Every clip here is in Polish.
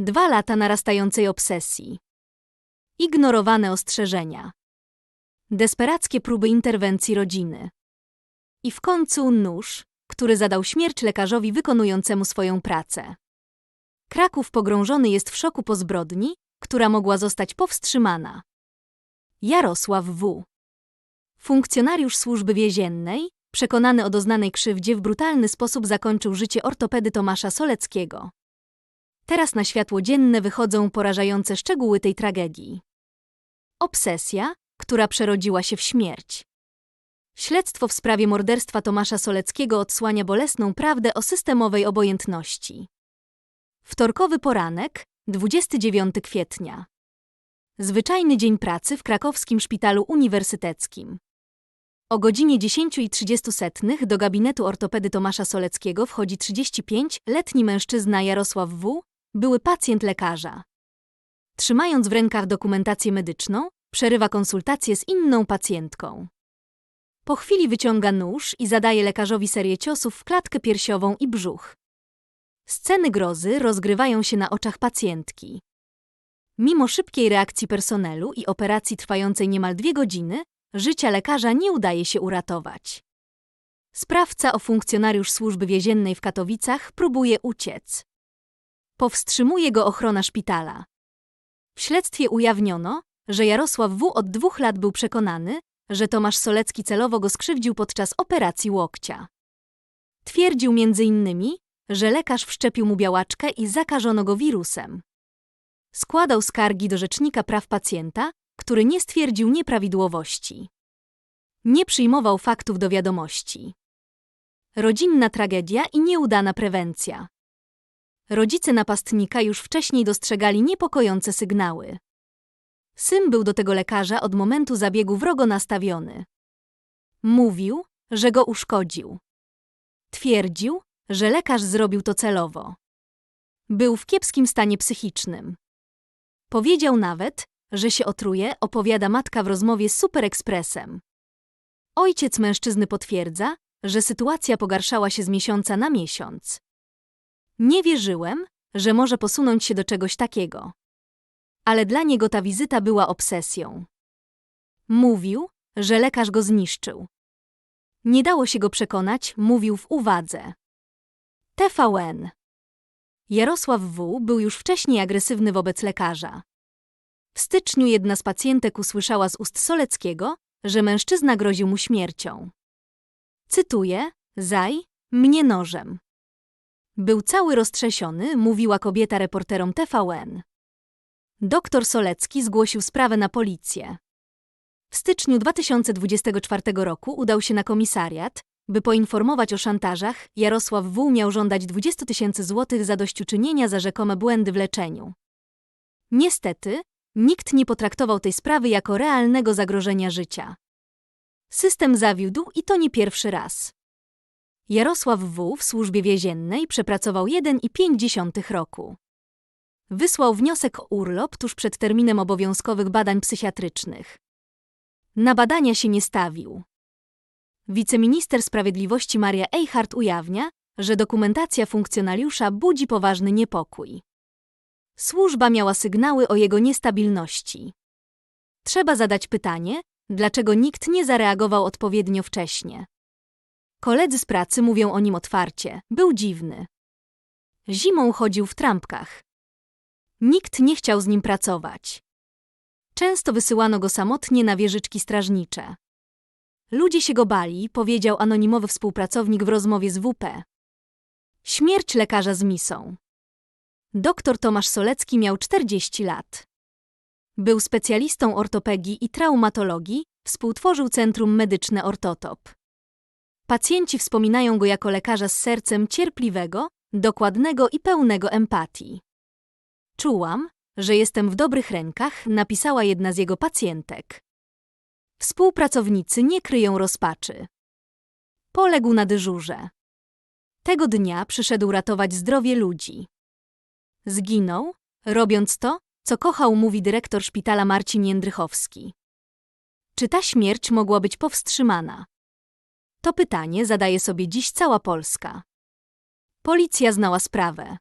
Dwa lata narastającej obsesji. Ignorowane ostrzeżenia. Desperackie próby interwencji rodziny. I w końcu nóż, który zadał śmierć lekarzowi wykonującemu swoją pracę. Kraków pogrążony jest w szoku po zbrodni, która mogła zostać powstrzymana. Jarosław W. Funkcjonariusz służby więziennej, przekonany o doznanej krzywdzie, w brutalny sposób zakończył życie ortopedy Tomasza Soleckiego. Teraz na światło dzienne wychodzą porażające szczegóły tej tragedii. Obsesja, która przerodziła się w śmierć. Śledztwo w sprawie morderstwa Tomasza Soleckiego odsłania bolesną prawdę o systemowej obojętności. Wtorkowy poranek, 29 kwietnia. Zwyczajny dzień pracy w krakowskim szpitalu uniwersyteckim. O godzinie 10.30 do gabinetu ortopedy Tomasza Soleckiego wchodzi 35-letni mężczyzna Jarosław W., były pacjent lekarza. Trzymając w rękach dokumentację medyczną, przerywa konsultację z inną pacjentką. Po chwili wyciąga nóż i zadaje lekarzowi serię ciosów w klatkę piersiową i brzuch. Sceny grozy rozgrywają się na oczach pacjentki. Mimo szybkiej reakcji personelu i operacji trwającej niemal dwie godziny, życia lekarza nie udaje się uratować. Sprawca o funkcjonariusz służby więziennej w Katowicach próbuje uciec. Powstrzymuje go ochrona szpitala. W śledztwie ujawniono, że Jarosław W. od dwóch lat był przekonany, że Tomasz Solecki celowo go skrzywdził podczas operacji łokcia. Twierdził m.in., że lekarz wszczepił mu białaczkę i zakażono go wirusem. Składał skargi do Rzecznika Praw Pacjenta, który nie stwierdził nieprawidłowości. Nie przyjmował faktów do wiadomości. Rodzinna tragedia i nieudana prewencja. Rodzice napastnika już wcześniej dostrzegali niepokojące sygnały. Syn był do tego lekarza od momentu zabiegu wrogo nastawiony. Mówił, że go uszkodził. Twierdził, że lekarz zrobił to celowo. Był w kiepskim stanie psychicznym. Powiedział nawet, że się otruje, opowiada matka w rozmowie z Super Expressem. Ojciec mężczyzny potwierdza, że sytuacja pogarszała się z miesiąca na miesiąc. Nie wierzyłem, że może posunąć się do czegoś takiego. Ale dla niego ta wizyta była obsesją. Mówił, że lekarz go zniszczył. Nie dało się go przekonać, mówił w uwadze. TVN. Jarosław W. był już wcześniej agresywny wobec lekarza. W styczniu jedna z pacjentek usłyszała z ust Soleckiego, że mężczyzna groził mu śmiercią. Cytuję: Zaj, mnie nożem. Był cały roztrzesiony, mówiła kobieta reporterom TVN. Doktor Solecki zgłosił sprawę na policję. W styczniu 2024 roku udał się na komisariat, by poinformować o szantażach. Jarosław W. miał żądać 20 tysięcy złotych zadośćuczynienia za rzekome błędy w leczeniu. Niestety, nikt nie potraktował tej sprawy jako realnego zagrożenia życia. System zawiódł i to nie pierwszy raz. Jarosław W. w służbie więziennej przepracował 1,5 roku. Wysłał wniosek o urlop tuż przed terminem obowiązkowych badań psychiatrycznych. Na badania się nie stawił. Wiceminister Sprawiedliwości Maria Eichhardt ujawnia, że dokumentacja funkcjonariusza budzi poważny niepokój. Służba miała sygnały o jego niestabilności. Trzeba zadać pytanie, dlaczego nikt nie zareagował odpowiednio wcześnie. Koledzy z pracy mówią o nim otwarcie. Był dziwny. Zimą chodził w trampkach. Nikt nie chciał z nim pracować. Często wysyłano go samotnie na wieżyczki strażnicze. Ludzie się go bali, powiedział anonimowy współpracownik w rozmowie z WP. Śmierć lekarza z misą. Doktor Tomasz Solecki miał 40 lat. Był specjalistą ortopegii i traumatologii, współtworzył Centrum Medyczne Ortotop. Pacjenci wspominają go jako lekarza z sercem cierpliwego, dokładnego i pełnego empatii. Czułam, że jestem w dobrych rękach, napisała jedna z jego pacjentek. Współpracownicy nie kryją rozpaczy. Poległ na dyżurze. Tego dnia przyszedł ratować zdrowie ludzi. Zginął, robiąc to, co kochał, mówi dyrektor szpitala Marcin Jędrychowski. Czy ta śmierć mogła być powstrzymana? To pytanie zadaje sobie dziś cała Polska. Policja znała sprawę.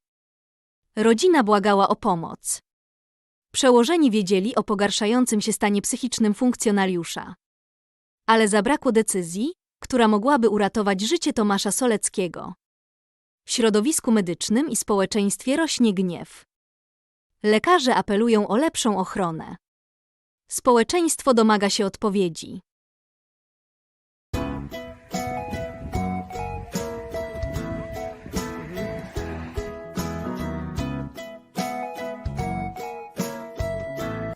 Rodzina błagała o pomoc. Przełożeni wiedzieli o pogarszającym się stanie psychicznym funkcjonariusza. Ale zabrakło decyzji, która mogłaby uratować życie Tomasza Soleckiego. W środowisku medycznym i społeczeństwie rośnie gniew. Lekarze apelują o lepszą ochronę. Społeczeństwo domaga się odpowiedzi.